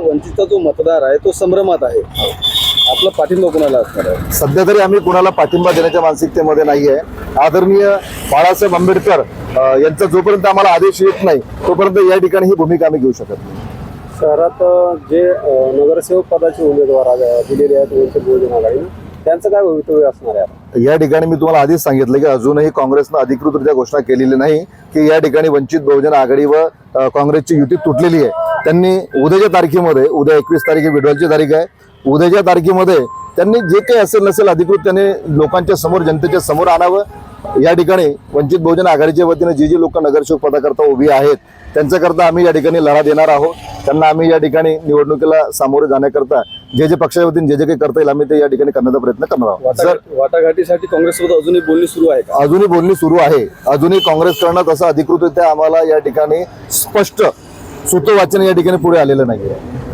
वंचितचा जो मतदार आहे तो संभ्रमात आहे. आपला पाठिंबा कोणाला असणार आहे? सध्या तरी आम्ही कुणाला पाठिंबा देण्याच्या मानसिकतेमध्ये नाही आहे आदरणीय बाळासाहेब आंबेडकर यांचा जोपर्यंत आम्हाला आदेश येत नाही तोपर्यंत या ठिकाणी ही भूमिका आम्ही घेऊ शकत नाही. शहरात जे नगरसेवक पदाचे उमेदवार दिलेले आहेत वंचित बहुजन आघाडीनं त्यांचं काय भवितव्य असणार आहे? या ठिकाणी मी तुम्हाला आधीच सांगितलं की अजूनही काँग्रेसनं अधिकृतरित्या घोषणा केलेली नाही की या ठिकाणी वंचित बहुजन आघाडी व काँग्रेसची युती तुटलेली आहे. त्यांनी उद्याच्या तारखेमध्ये उद्या एकवीस तारीख विड्रॉलची तारीख आहे. उद्याच्या तारखेमध्ये त्यांनी जे काही असेल नसेल अधिकृत त्यांनी लोकांच्या समोर जनतेच्या समोर आणावं. या ठिकाणी वंचित बहुजन आघाडीच्या वतीने जी जी लोक नगरसेवक पदाकरता उभी आहेत त्यांच्याकरता आम्ही या ठिकाणी लढा देणार आहोत. त्यांना आम्ही या ठिकाणी निवडणुकीला सामोरे जाण्याकरता जे जे पक्षाच्या वतीने जे जे काही करता येईल आम्ही ते या ठिकाणी करण्याचा प्रयत्न करणार आहोत. जर वाटाघाट- वाटाघाटीसाठी काँग्रेससोबत अजूनही बोलणी सुरू आहे अजूनही बोलणी सुरू आहे. अजूनही काँग्रेसकडनं तसं अधिकृतरित्या आम्हाला या ठिकाणी स्पष्ट सूत्रवाचन या ठिकाणी पुढे आलेलं नाही आहे